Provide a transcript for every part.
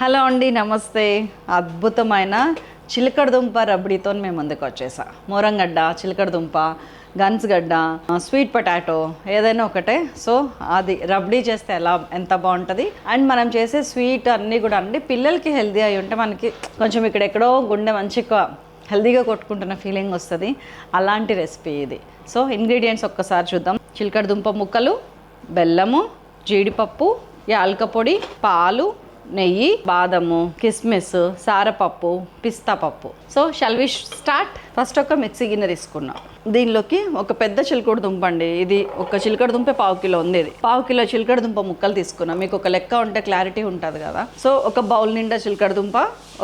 Hello అండి నమస్తే. అద్భుతమైన చిలకడ దుంప రబడీతో మేము ముందుకు వచ్చేసా. మోరంగడ్డ చిలకడ దుంప స్వీట్ పొటాటో ఏదైనా ఒకటే. సో అది రబడీ చేస్తే ఎలా ఎంత బాగుంటుంది? అండ్ మనం చేసే స్వీట్ అన్నీ కూడా అండి పిల్లలకి హెల్దీ అయి ఉంటే మనకి కొంచెం ఇక్కడెక్కడో గుండె మంచిగా హెల్దీగా కొట్టుకుంటున్న ఫీలింగ్ వస్తుంది. అలాంటి రెసిపీ ఇది. సో ఇంగ్రీడియంట్స్ ఒక్కసారి చూద్దాం. చిలకడ దుంప ముక్కలు బెల్లము జీడిపప్పు యాలక పొడి పాలు నెయ్యి బాదము కిస్మిస్ సారపప్పు పిస్తా పప్పు. So shall we start first ఒక మిక్సీ గిన్నె తీసుకున్నాం. దీనిలోకి ఒక పెద్ద చిలకడ దుంప అండి. ఇది ఒక చిలకడ దుంప పావు కిలో ఉంది ఇది. పావు కిలో చిలకడ దుంప ముక్కలు తీసుకున్నాం. మీకు ఒక లెక్క ఉంటే క్లారిటీ ఉంటుంది కదా. సో ఒక బౌల్ నిండా చిలకడ దుంప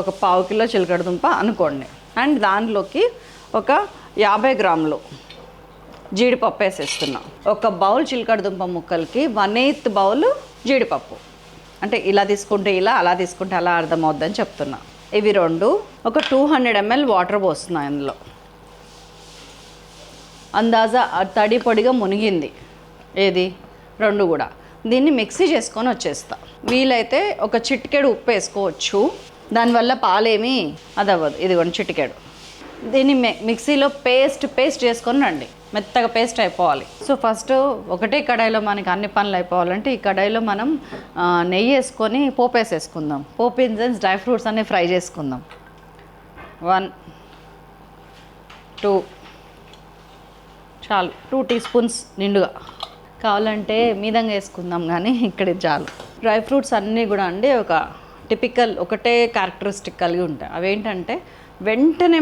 ఒక పావు కిలో చిలకడ దుంప అనుకోండి. అండ్ దానిలోకి ఒక యాభై గ్రాములు జీడిపప్పు వేసేస్తున్నాం. ఒక బౌల్ చిలకడ దుంప ముక్కలకి వన్ ఎయిత్ బౌల్ జీడిపప్పు. అంటే ఇలా తీసుకుంటే ఇలా అలా తీసుకుంటే అలా అర్థమవుద్దని చెప్తున్నా. ఇవి రెండు ఒక టూ హండ్రెడ్ ఎంఎల్ వాటర్ పోస్తున్నాయి అందులో. అందాజా తడి పొడిగా మునిగింది. ఏది? రెండు కూడా. దీన్ని మిక్సీ చేసుకొని వచ్చేస్తా. వీలైతే ఒక చిటికెడు ఉప్పు వేసుకోవచ్చు. దానివల్ల పాలేమి అది అవ్వదు ఇదిగోండి చిటికెడు. దీన్ని మిక్సీలో పేస్ట్ పేస్ట్ చేసుకొని రండి. మెత్తగా పేస్ట్ అయిపోవాలి. సో ఫస్ట్ ఒకటే కడాయిలో మనకి అన్ని పనులు అయిపోవాలంటే ఈ కడాయిలో మనం నెయ్యి వేసుకొని పోపేసేసుకుందాం వేసేసుకుందాం. పోపు డ్రై ఫ్రూట్స్ అన్ని ఫ్రై చేసుకుందాం. వన్ టూ చాలు. టూ టీ స్పూన్స్ నిండుగా. కావాలంటే మీదంగా వేసుకుందాం కానీ ఇక్కడ చాలు. డ్రై ఫ్రూట్స్ అన్నీ కూడా అండి ఒక టిపికల్ ఒకటే క్యారెక్టరిస్టిక్ కలిగి ఉంటాయి. అవేంటంటే వెంటనే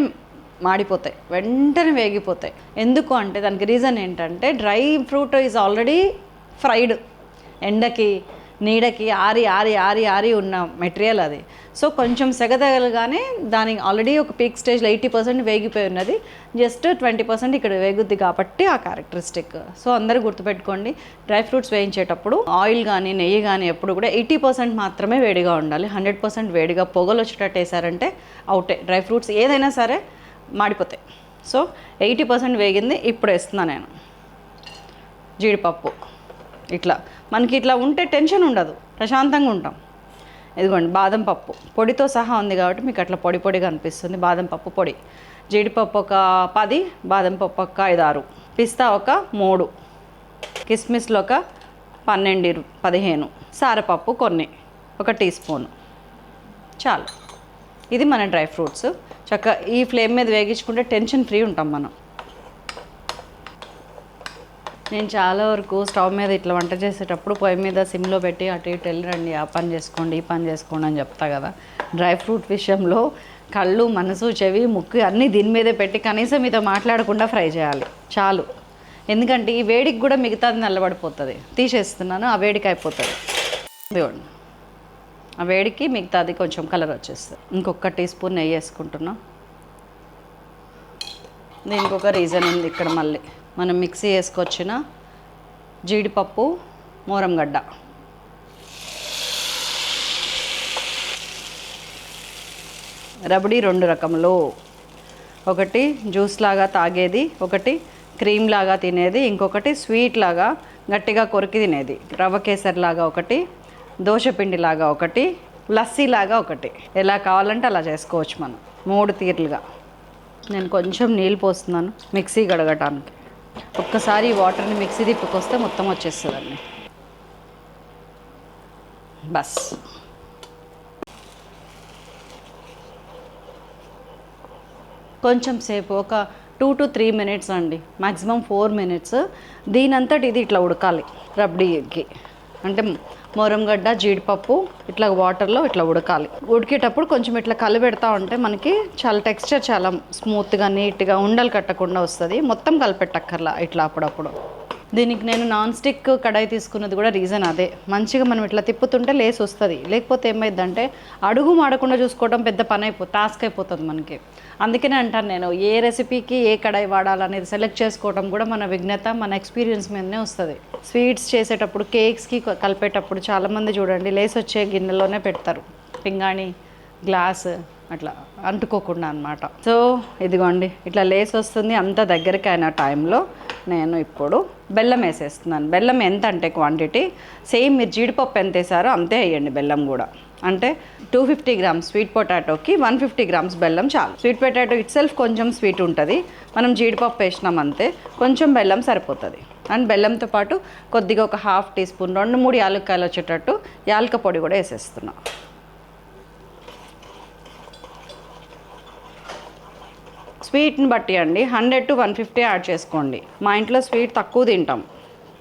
మాడిపోతాయి వెంటనే వేగిపోతాయి. ఎందుకు అంటే దానికి రీజన్ ఏంటంటే dry fruit is already fried. ఎండకి నీడకి ఆరి ఆరి ఆరి ఆరి ఉన్న మెటీరియల్ అది. సో కొంచెం సెగతగలగానే దానికి ఆల్రెడీ ఒక పీక్ స్టేజ్లో ఎయిటీ పర్సెంట్ వేగిపోయి ఉన్నది. జస్ట్ ట్వంటీ పర్సెంట్ ఇక్కడ వేగుద్ది కాబట్టి ఆ క్యారెక్టరిస్టిక్ సో అందరూ గుర్తుపెట్టుకోండి డ్రై ఫ్రూట్స్ వేయించేటప్పుడు ఆయిల్ కానీ నెయ్యి కానీ ఎప్పుడు కూడా ఎయిటీ పర్సెంట్ మాత్రమే వేడిగా ఉండాలి. హండ్రెడ్ పర్సెంట్ వేడిగా పొగలు వచ్చేటట్టు వేసారంటే అవుటే. డ్రై ఫ్రూట్స్ ఏదైనా సరే మాడిపోతాయి. సో ఎయిటీ పర్సెంట్ వేగింది ఇప్పుడు వేస్తున్నాను నేను. జీడిపప్పు. ఇట్లా. మనకి ఇట్లా ఉంటే టెన్షన్ ఉండదు. ప్రశాంతంగా ఉంటాం. ఇదిగోండి బాదం పప్పు. పొడితో సహా ఉంది కాబట్టి మీకు అట్లా పొడి పొడిగా అనిపిస్తుంది. బాదం పప్పు పొడి. జీడిపప్పు ఒక పది బాదం పప్పు ఒక ఐదు ఆరు పిస్తా ఒక మూడు. కిస్మిస్లో ఒక పన్నెండు పదిహేను. సారపప్పు కొన్ని. ఒక టీ స్పూను. చాలు. ఇది మన డ్రై ఫ్రూట్స్. చక్క ఈ ఫ్లేమ్ మీద వేగించుకుంటే టెన్షన్ ఫ్రీ ఉంటాం మనం. నేను చాలా వరకు స్టవ్ మీద ఇట్లా వంట చేసేటప్పుడు పొయ్యి మీద సిమ్లో పెట్టి అటు ఇటు వెళ్ళరండి ఆ పని చేసుకోండి ఈ పని చేసుకోండి అని చెప్తా కదా. డ్రై ఫ్రూట్ విషయంలో కళ్ళు మనసు చెవి ముక్కు అన్నీ దీని మీదే పెట్టి కనీసం మీతో మాట్లాడకుండా ఫ్రై చేయాలి. చాలు. ఎందుకంటే ఈ వేడికి కూడా మిగతాది నల్లబడిపోతుంది. తీసేస్తున్నాను ఆ వేడికి అయిపోతుంది. ఆ వేడికి మిగతాది కొంచెం కలర్ వచ్చేస్తుంది. ఇంకొక టీ స్పూన్ నెయ్యి వేసుకుంటున్నాం. దీనికి ఒక రీజన్ ఉంది ఇక్కడ మళ్ళీ. మనం మిక్సీ వేసుకొచ్చిన జీడిపప్పు మోరంగడ్డ. రబడీ రెండు రకములు. ఒకటి జ్యూస్ లాగా తాగేది ఒకటి క్రీమ్ లాగా తినేది ఇంకొకటి స్వీట్ లాగా గట్టిగా కొరికి తినేది. రవ్వ కేసరి లాగా ఒకటి దోశపిండిలాగా ఒకటి లస్సీ లాగా ఒకటి. ఎలా కావాలంటే అలా చేసుకోవచ్చు మనం. మూడు తీర్లుగా. నేను కొంచెం నీళ్ళు పోస్తున్నాను మిక్సీ గడగటానికి. ఒక్కసారి వాటర్ని మిక్సీ తిప్పుకొస్తే మొత్తం వచ్చేస్తుందండి. బస్. కొంచెం సేపు ఒక టూ టు త్రీ మినిట్స్ అండి. Maximum four minutes. దీనంతటి ఇది ఇట్లా ఉడకాలి రబ్డీకి అంటే మొరంగడ్డ జీడిపప్పు ఇట్లా వాటర్లో ఇట్లా ఉడకాలి. ఉడికేటప్పుడు కొంచెం ఇట్లా కలిపెడతా ఉంటే మనకి చాలా టెక్స్చర్ చాలా స్మూత్గా నీట్గా ఉండలు కట్టకుండా వస్తుంది. మొత్తం కలిపెట్టక్కర్లా ఇట్లా అప్పుడప్పుడు. దీనికి నేను నాన్ స్టిక్ కడాయి తీసుకున్నది కూడా రీజన్ అదే. మంచిగా మనం ఇట్లా తిప్పుతుంటే లేసి వస్తుంది. లేకపోతే ఏమైందంటే అడుగు మాడకుండా చూసుకోవడం పెద్ద పని అయిపో టాస్క్ అయిపోతుంది మనకి. అందుకనే అంటాను నేను ఏ రెసిపీకి ఏ కడాయి వాడాలనేది సెలెక్ట్ చేసుకోవడం కూడా మన విఘ్నత మన ఎక్స్పీరియన్స్ మీదనే వస్తుంది. స్వీట్స్ చేసేటప్పుడు కేక్స్కి కలిపేటప్పుడు చాలామంది చూడండి లేసి వచ్చే గిన్నెలోనే పెడతారు. పింగాణి గ్లాస్ అట్లా అంటుకోకుండా అనమాట సో ఇదిగోండి ఇట్లా లేస్ వస్తుంది అంత దగ్గరికి అయిన టైంలో నేను ఇప్పుడు బెల్లం వేసేస్తున్నాను. బెల్లం ఎంత అంటే క్వాంటిటీ సేమ్ మీరు జీడిపప్పు ఎంత వేసారో అంతే వేయండి బెల్లం కూడా. అంటే టూ ఫిఫ్టీ గ్రామ్స్ స్వీట్ పొటాటోకి వన్ ఫిఫ్టీ గ్రామ్స్ బెల్లం చాలు. స్వీట్ పొటాటో ఇట్ సెల్ఫ్ కొంచెం స్వీట్ ఉంటుంది మనం జీడిపప్పు వేసినాం అంతే కొంచెం బెల్లం సరిపోతుంది. అండ్ బెల్లంతో పాటు కొద్దిగా ఒక హాఫ్ టీ స్పూన్ రెండు మూడు యాలక్కాయలు వచ్చేటట్టు యాలక పొడి కూడా వేసేస్తున్నాం. స్వీట్ని బట్టి అండి hundred to one fifty add చేసుకోండి. మా ఇంట్లో స్వీట్ తక్కువ తింటాం.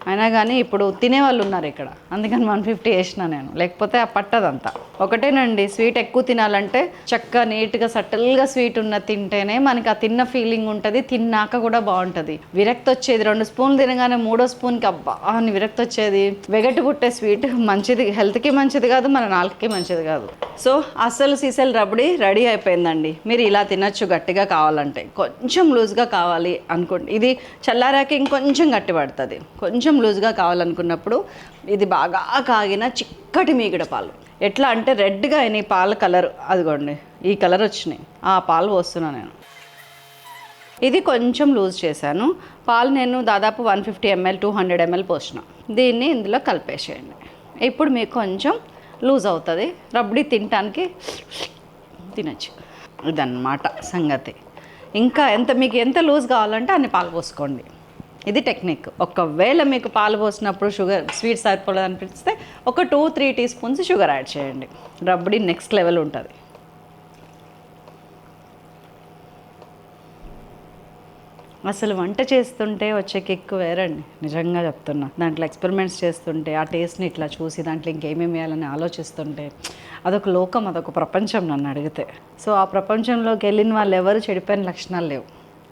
అయినా కానీ ఇప్పుడు తినేవాళ్ళు ఉన్నారు ఇక్కడ. అందుకని వన్ ఫిఫ్టీ వేసిన నేను. లేకపోతే ఆ పట్టదంతా. ఒకటేనండి స్వీట్ ఎక్కువ తినాలంటే చక్కగా నీట్గా సటిల్గా స్వీట్ ఉన్న తింటేనే మనకి ఆ తిన్న ఫీలింగ్ ఉంటుంది తిన్నాక కూడా బాగుంటుంది. విరక్తి వచ్చేది రెండు స్పూన్లు తినగానే మూడో స్పూన్కి అబ్బా అని విరక్తి వచ్చేది వెగటి పుట్టే స్వీట్ మంచిది హెల్త్కి మంచిది కాదు మన నాలుగుకి మంచిది కాదు. సో అసలు సీసెల్ రబడి రెడీ అయిపోయిందండి. మీరు ఇలా తినచ్చు గట్టిగా కావాలంటే. కొంచెం లూజ్గా కావాలి అనుకోండి. ఇది చల్లారాకి ఇంకొంచెం గట్టి పడుతుంది. కొంచెం లూజ్గా కావాలనుకున్నప్పుడు ఇది బాగా కాగిన చిక్కటి మీగడ పాలు. ఎట్లా అంటే రెడ్గా అయిన ఈ పాల కలర్. అదిగోండి ఈ కలర్ వచ్చినాయి. ఆ పాలు పోస్తున్నాను నేను. ఇది కొంచెం లూజ్ చేశాను. పాలు నేను దాదాపు one fifty ml two hundred ml పోసిన. దీన్ని ఇందులో కలిపేసేయండి. ఇప్పుడు మీకు కొంచెం లూజ్ అవుతుంది. రబ్బడి తినటానికి తినచ్చు. ఇదన్నమాట సంగతి. ఇంకా ఎంత మీకు ఎంత లూజ్ కావాలంటే అన్ని పాలు పోసుకోండి. ఇది టెక్నిక్. ఒకవేళ మీకు పాలు పోసినప్పుడు షుగర్ స్వీట్ సరిపోలేదు అనిపిస్తే ఒక two three teaspoons sugar add చేయండి. రబ్బడి నెక్స్ట్ లెవెల్ ఉంటుంది. అసలు వంట చేస్తుంటే వచ్చే కిక్ వేరండి. నిజంగా చెప్తున్నా. దాంట్లో ఎక్స్పెరిమెంట్స్ చేస్తుంటే ఆ టేస్ట్ని ఇట్లా చూసి దాంట్లో ఇంకేమేమి వేయాలని ఆలోచిస్తుంటే అదొక లోకం అదొక ప్రపంచం నన్ను అడిగితే. సో ఆ ప్రపంచంలోకి వెళ్ళిన వాళ్ళు ఎవరు చెడిపోయిన లక్షణాలు లేవు.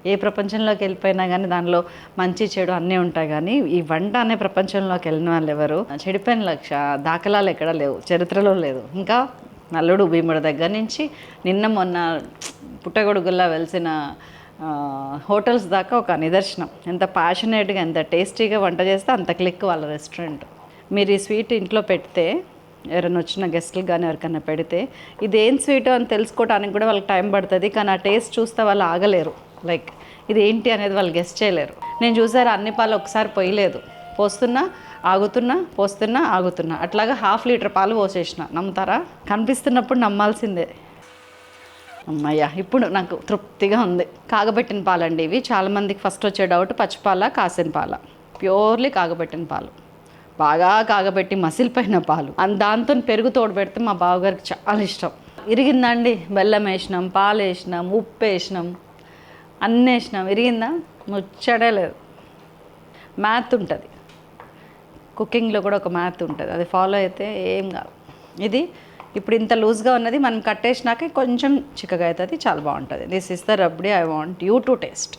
ఏ ప్రపంచంలోకి వెళ్ళిపోయినా కానీ దానిలో మంచి చెడు అన్నీ ఉంటాయి కానీ ఈ వంట అనే ప్రపంచంలోకి వెళ్ళిన వాళ్ళు ఎవరు? చెడిపోయిన లక్ష దాఖలాలు ఎక్కడ లేవు చరిత్రలో లేదు. ఇంకా నల్లుడు భీముడు దగ్గర నుంచి నిన్న మొన్న పుట్టగొడుగుల్లా వెలిసిన హోటల్స్ దాకా ఒక నిదర్శనం. ఎంత ప్యాషనేట్గా ఎంత టేస్టీగా వంట చేస్తే అంత క్లిక్ వాళ్ళ రెస్టారెంట్ మీరు ఈ స్వీట్ ఇంట్లో పెడితే ఎవరైనా వచ్చిన గెస్ట్లు కానీ ఎవరికైనా పెడితే ఇది ఏం స్వీట్ అని తెలుసుకోవడానికి కూడా వాళ్ళకి టైం పడుతుంది కానీ ఆ టేస్ట్ చూస్తే వాళ్ళు ఆగలేరు. లైక్ ఇది ఏంటి అనేది వాళ్ళు గెస్ట్ చేయలేరు. నేను చూసారు అన్ని పాలు ఒకసారి పోయలేదు. పోస్తున్నా ఆగుతున్నా పోస్తున్నా ఆగుతున్నా. అట్లాగా హాఫ్ లీటర్ పాలు పోసేసిన. నమ్ముతారా? కనిపిస్తున్నప్పుడు నమ్మాల్సిందే. అమ్మయ్య ఇప్పుడు నాకు తృప్తిగా ఉంది. కాగబెట్టిన పాలండి ఇవి. చాలామందికి ఫస్ట్ వచ్చే డౌట్ పచ్చిపాల కాసిన పాల. ప్యూర్లీ కాగబెట్టిన పాలు. బాగా కాగబెట్టి మసిలిపోయిన పాలు. అండ్ దాంతో పెరుగు తోడు పెడితే మా బావగారికి చాలా ఇష్టం. ఇరిగిందండి బెల్లం వేసినాం పాలు వేసినాం ఉప్పు వేసినాం. అన్నీ వేసినాం విరిగిందా? ముచ్చడే లేదు. మ్యాథ్ ఉంటుంది. కుకింగ్లో కూడా ఒక మ్యాథ్ ఉంటుంది. అది ఫాలో అయితే ఏం కాదు. ఇది ఇప్పుడు ఇంత లూజ్గా ఉన్నది మనం కట్టేసినాక కొంచెం చిక్కగా అవుతుంది చాలా బాగుంటుంది. This is the rabri I want you to taste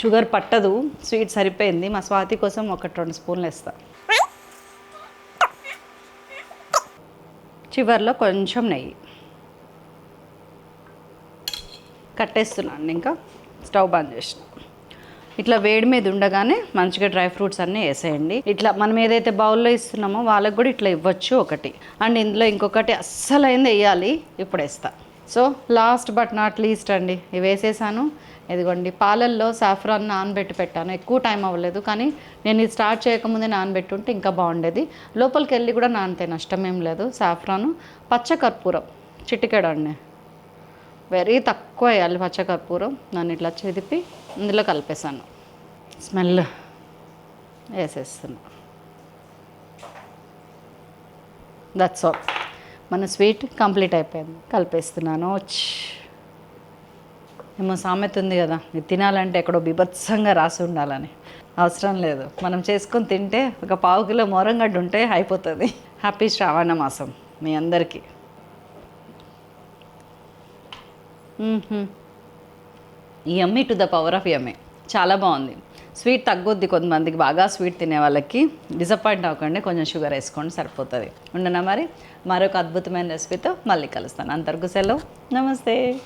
sugar పట్టదు స్వీట్ సరిపోయింది మా స్వాతి కోసం ఒకటి రెండు స్పూన్లు వేస్తా. చివర్లో కొంచెం నెయ్యి. కట్టేస్తున్నాను ఇంకా స్టవ్ బంద్ చేసిన. ఇట్లా వేడి మీద ఉండగానే మంచిగా డ్రై ఫ్రూట్స్ అన్నీ వేసేయండి. ఇట్లా మనం ఏదైతే బౌల్లో ఇస్తున్నామో వాళ్ళకి కూడా ఇట్లా ఇవ్వచ్చు ఒకటి. అండ్ ఇందులో ఇంకొకటి అస్సలైంది వేయాలి ఇప్పుడు వేస్తా. So last but not least అండి ఇవి వేసేసాను. ఇదిగోండి పాలల్లో సాఫ్రాన్ నానబెట్టి పెట్టాను. ఎక్కువ టైం అవ్వలేదు కానీ నేను ఇది స్టార్ట్ చేయకముందే నానబెట్టుంటే ఇంకా బాగుండేది. లోపలికి వెళ్ళి కూడా నానితే నష్టం ఏం లేదు సాఫ్రాను పచ్చకర్పూరం చిటికెడండి. వెరీ తక్కువ వేయాలి పచ్చకర్పూరం నన్ను ఇట్లా చెదిపి ఇందులో కలిపేసాను స్మెల్. వేసేస్తున్నా. దట్స్ ఆల్ మన స్వీట్ కంప్లీట్ అయిపోయింది. కలిపేస్తున్నాను. ఏమో సామెత ఉంది కదా. ఇది తినాలంటే ఎక్కడో బిభత్సంగా రాసి ఉండాలని. అవసరం లేదు. మనం చేసుకొని తింటే ఒక పావు కిలో మోరంగడ్డ ఉంటే అయిపోతుంది. హ్యాపీ శ్రావణ మాసం మీ అందరికీ. Emmy to the power of Emmy చాలా బాగుంది. స్వీట్ తగ్గొద్ది కొంతమందికి. బాగా స్వీట్ తినే వాళ్ళకి డిసప్పాయింట్ అవ్వకండి. కొంచెం షుగర్ వేసుకోండి. సరిపోతుంది. ఉండనా మరి? మరొక అద్భుతమైన రెసిపీతో మళ్ళీ కలుస్తాను. అంతవరకు సెలవు. నమస్తే.